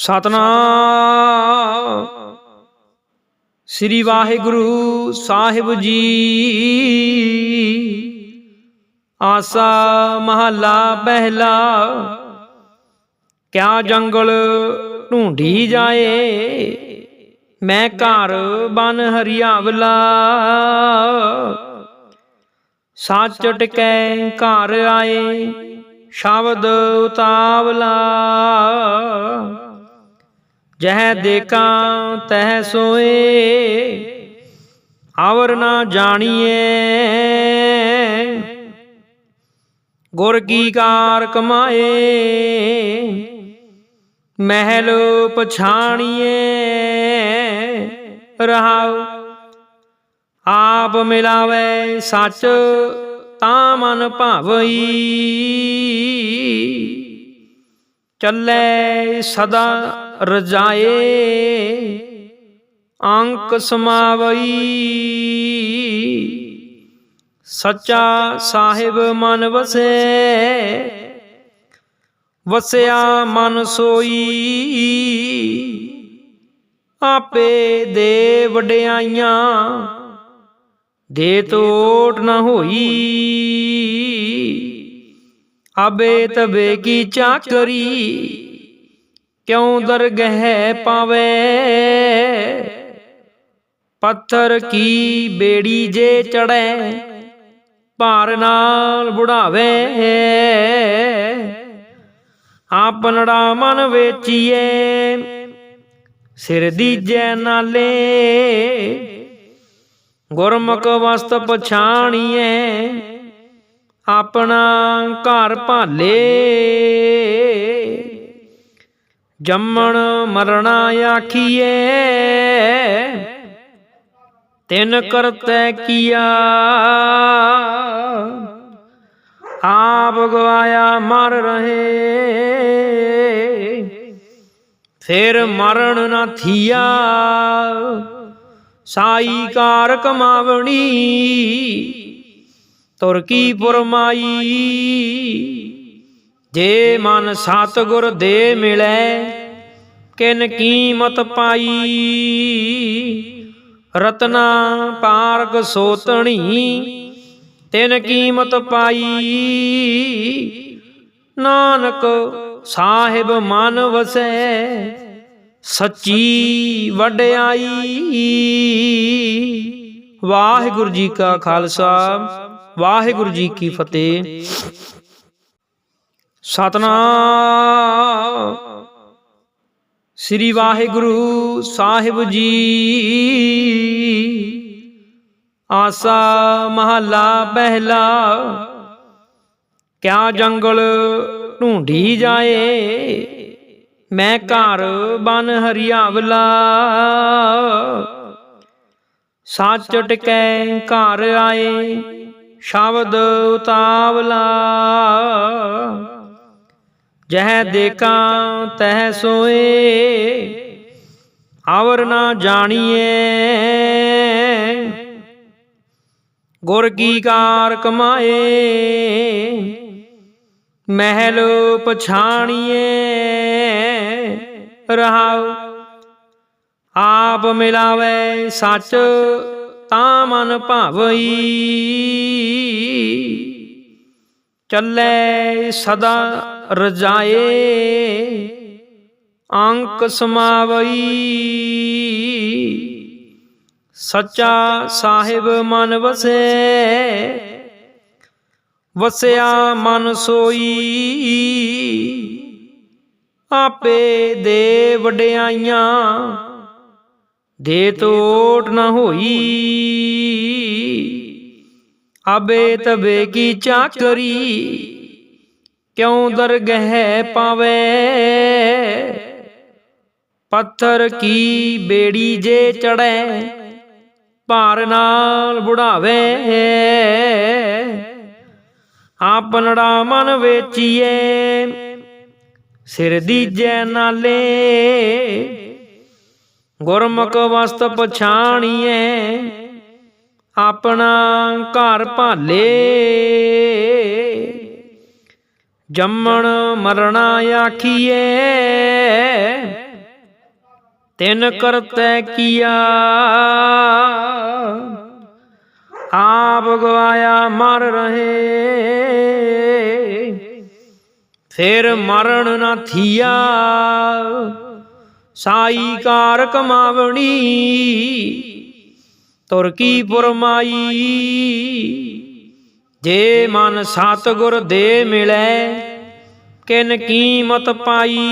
ਸਤਨਾਮ। ਸ੍ਰੀ ਵਾਹਿਗੁਰੂ ਸਾਹਿਬ ਜੀ। ਆਸਾ ਮਹੱਲਾ ਪਹਿਲਾ। ਕਿਆ ਜੰਗਲ ਢੂੰਢੀ ਜਾਏ। ਮੈਂ ਘਰ ਬਨ ਹਰਿਆਵਲਾ। ਸੱਚ ਟਕੈ ਘਰ ਆਏ। ਸ਼ਬਦ ਉਤਾਵਲਾ। ਜਹ ਦੇਖਾਂ, ਤਹ ਸੋਏ। ਆਵਰ ਨਾ ਜਾਣੀਏ ਗੁਰ ਕੀ ਕਾਰ ਕਮਾਏ। ਮਹਿਲ ਪਛਾਣੀਏ ਰਹਾਉ, ਆਪ ਮਿਲਾਵੇ ਸੱਚ, ਤਾਂ ਮਨ ਭਾਵਈ। ਚੱਲੇ ਸਦਾ ਰਜਾਏ, ਅੰਕ ਸਮਾਵਈ। ਸੱਚਾ ਸਾਹਿਬ ਮਨ ਵਸੇ, ਵਸਿਆ ਮਨ ਸੋਈ। ਆਪੇ ਦੇ ਵਡਿਆਈਆਂ, ਦੇ ਤੋਟ ਨਾ ਹੋਈ। ਅਬੇ ਤਬੇ ਕੀ ਚਾਕਰੀ ਕਿਉਂ ਦਰਗਹਿ ਪਾਵੇ? ਪੱਥਰ ਕੀ ਬੇੜੀ ਜੇ ਚੜੈ ਭਾਰ ਨਾਲ ਬੁੜਾਵੇ? ਆਪਨੜਾ ਮਨ ਵੇਚੀਏ, ਸਿਰ ਦੀਜੈ ਨਾਲੇ। ਗੁਰਮੁਖ ਵਸਤ ਪਛਾਣੀਏ, ਆਪਣਾ ਘਰ ਭਾਲੇ। ਜੰਮਣ ਮਰਣਾ ਆਖੀਏ ਤਿਨ ਕਰਤੈ ਕੀਆ। ਆਪ ਗਵਾਇਆ ਮਰ ਰਹੇ ਫਿਰ ਮਰਨ ਨਾ ਥੀਆ। ਸਾਈ ਕਾਰ ਕਮਾਵਣੀ ਤੁਰ ਕੀ ਪੁਰਮਾਈ। ਜੇ ਮਨ ਸਤਗੁਰ ਦੇ ਮਿਲੈ, ਕਿਨ ਕੀਮਤ ਪਾਈ? ਰਤਨਾ ਪਾਰਕ ਸੋਤਣੀ, ਤਿਨ ਕੀਮਤ ਪਾਈ। ਨਾਨਕ ਸਾਹਿਬ ਮਨ ਵਸੈ, ਸੱਚੀ ਵਡਿਆਈ ਵਾਹਿਗੁਰੂ ਜੀ ਕਾ ਖਾਲਸਾ, ਵਾਹਿਗੁਰੂ ਜੀ ਕੀ ਫਤਿਹ। ਸਤਨਾਮ। ਸ੍ਰੀ ਵਾਹਿਗੁਰੂ ਸਾਹਿਬ ਜੀ। ਆਸਾ ਮਹੱਲਾ ਪਹਿਲਾ ਕਿਆ ਜੰਗਲ ਢੂੰਢੀ ਜਾਏ। ਮੈਂ ਘਰ ਬਨ ਹਰਿਆਵਲਾ। ਸੱਚ ਟਕੈ ਘਰ ਆਏ। ਸ਼ਬਦ ਉਤਾਵਲਾ। ਜਹ ਦੇਖਾਂ, ਤਹ ਸੋਏ। ਆਵਰ ਨਾ ਜਾਣੀਏ ਗੁਰ ਕੀ ਕਾਰ ਕਮਾਏ। ਮਹਿਲ ਪਛਾਣੀਏ ਰਹਾਉ, ਆਪ ਮਿਲਾਵੇ ਸੱਚ, ਤਾਂ ਮਨ ਭਾਵਈ। ਚੱਲੇ ਸਦਾ ਰਜਾਏ, ਅੰਕ ਸਮਾਵਈ। ਸੱਚਾ ਸਾਹਿਬ ਮਨ ਵਸੇ, ਵਸਿਆ ਮਨ ਸੋਈ। ਆਪੇ ਦੇ ਵਡਿਆਈਆਂ, ਦੇ ਤੋਟ ਨਾ ਹੋਈ। ਅਬੇ ਤਬੇ ਕੀ ਚਾਕਰੀ ਕਿਉਂ ਦਰਗਹਿ ਪਾਵੇ? ਪੱਥਰ ਕੀ ਬੇੜੀ ਜੇ ਚੜੈ ਭਾਰ ਨਾਲ ਬੁੜਾਵੇ? ਆਪਨੜਾ ਮਨ ਵੇਚੀਏ, ਸਿਰ ਦੀਜੈ ਨਾਲੇ। ਗੁਰਮੁਖ ਵਸਤ ਪਛਾਣੀਏ, ਆਪਣਾ ਘਰ ਭਾਲੇ। ਜੰਮਣ ਮਰਣਾ ਆਖੀਏ ਤਿਨ ਕਰਤੈ ਕੀਆ। ਆਪ ਗਵਾਇਆ ਮਰ ਰਹੇ ਫਿਰ ਮਰਨ ਨਾ ਥੀਆ। ਸਾਈ ਕਾਰ ਕਮਾਵਣੀ ਤੁਰ ਕੀ ਪੁਰਮਾਈ। ਜੇ ਮਨ ਸਤਗੁਰ ਦੇ ਮਿਲੈ, ਕਿਨ ਕੀਮਤ ਪਾਈ?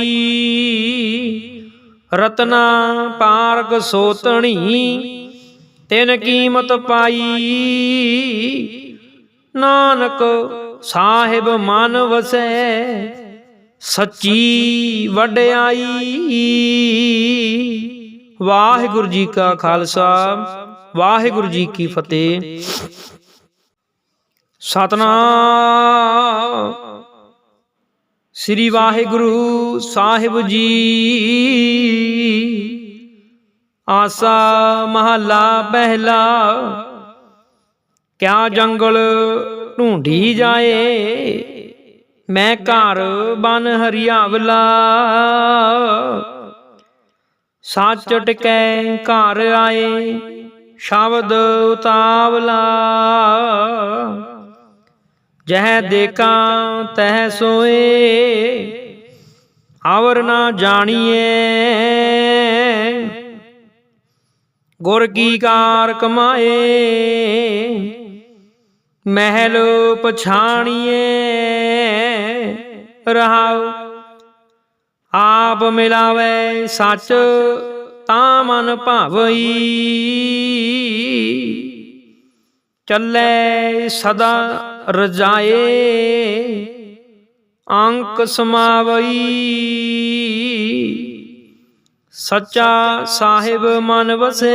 ਰਤਨਾ ਪਾਰਕ ਸੋਤਣੀ, ਤਿਨ ਕੀਮਤ ਪਾਈ। ਨਾਨਕ ਸਾਹਿਬ ਮਨ ਵਸੈ, ਸੱਚੀ ਵਡਿਆਈ ਵਾਹਿਗੁਰੂ ਜੀ ਕਾ ਖਾਲਸਾ, ਵਾਹਿਗੁਰੂ ਜੀ ਕੀ ਫਤਿਹ। ਸਤਨਾਮ। ਸ੍ਰੀ ਵਾਹਿਗੁਰੂ ਸਾਹਿਬ ਜੀ। ਆਸਾ ਮਹੱਲਾ ਪਹਿਲਾ। ਕਿਆ ਜੰਗਲ ਢੂੰਢੀ ਜਾਏ। ਮੈਂ ਘਰ ਬਨ ਹਰਿਆਵਲਾ। ਸੱਚ ਟਕੈ ਘਰ ਆਏ। ਸ਼ਬਦ ਉਤਾਵਲਾ। ਜਹ ਦੇਖਾਂ, ਤਹ ਸੋਏ। ਆਵਰ ਨਾ ਜਾਣੀਏ ਗੁਰ ਕੀ ਕਾਰ ਕਮਾਏ। ਮਹਿਲ ਪਛਾਣੀਏ ਰਹਾਉ, ਆਪ ਮਿਲਾਵੇ ਸੱਚ ਤਾਂ ਮਨ ਭਾਵਈ। ਚੱਲੇ ਸਦਾ ਰਜਾਏ, ਅੰਕ ਸਮਾਵਈ। ਸੱਚਾ ਸਾਹਿਬ ਮਨ ਵਸੇ,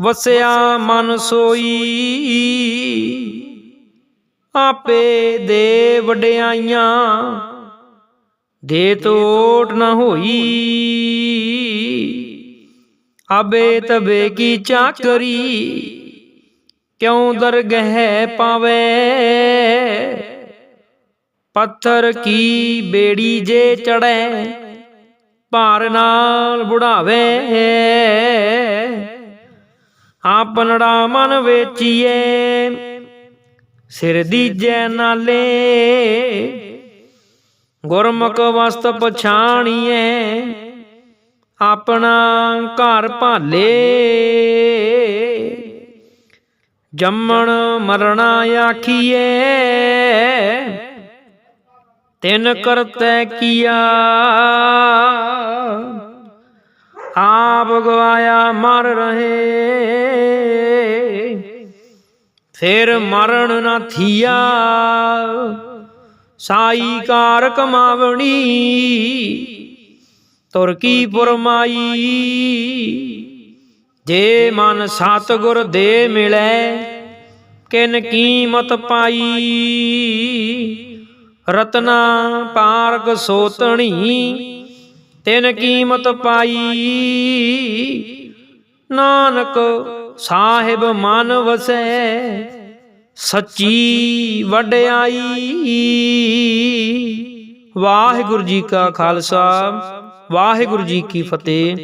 ਵਸਿਆ ਮਨ ਸੋਈ। ਆਪੇ ਦੇ ਵਡਿਆਈਆਂ, ਦੇ ਤੋਟ ਨਾ ਹੋਈ। ਅਬੇ ਤਬੇ ਕੀ ਚਾਕਰੀ? ਕਿਉ ਦਰਗਹਿ ਪਾਵੇ? ਪੱਥਰ ਕੀ ਬੇੜੀ ਜੇ ਚੜੈ ਭਾਰ ਨਾਲ ਬੁੜਾਵੇ ਆਪਨੜਾ ਮਨ ਵੇਚੀਏ। ਸਿਰ ਦੀਜੈ ਨਾਲੇ ਗੁਰਮੁਖ ਵਸਤ ਪਛਾਣੀਏ। ਆਪਣਾ ਘਰ ਭਾਲੇ। ਜੰਮਣ ਮਰਣਾ ਆਖੀਏ ਤਿਨ ਕਰਤੈ ਕੀਆ। ਆਪ ਗਵਾਇਆ ਮਰ ਰਹੇ। ਫਿਰ ਮਰਨ ਨਾ ਥੀਆ। ਸਾਈ ਕਾਰ ਕਮਾਵਣੀ। ਤੁਰ ਕੀ ਪੁਰਮਾਈ ਜੇ ਮਨ ਸਤਗੁਰ ਦੇ ਮਿਲੈ ਕਿਨ ਕੀਮਤ ਪਾਈ? ਰਤਨਾ ਪਾਰਕ ਸੋਤਣੀ ਤਿਨ ਕੀਮਤ ਪਾਈ? ਨਾਨਕ ਸਾਹਿਬ ਮਨ ਵਸੈ ਸੱਚੀ ਵਡਿਆਈ। ਵਾਹਿਗੁਰੂ ਜੀ ਕਾ ਖਾਲਸਾ। ਵਾਹਿਗੁਰੂ ਜੀ ਕੀ ਫਤਿਹ।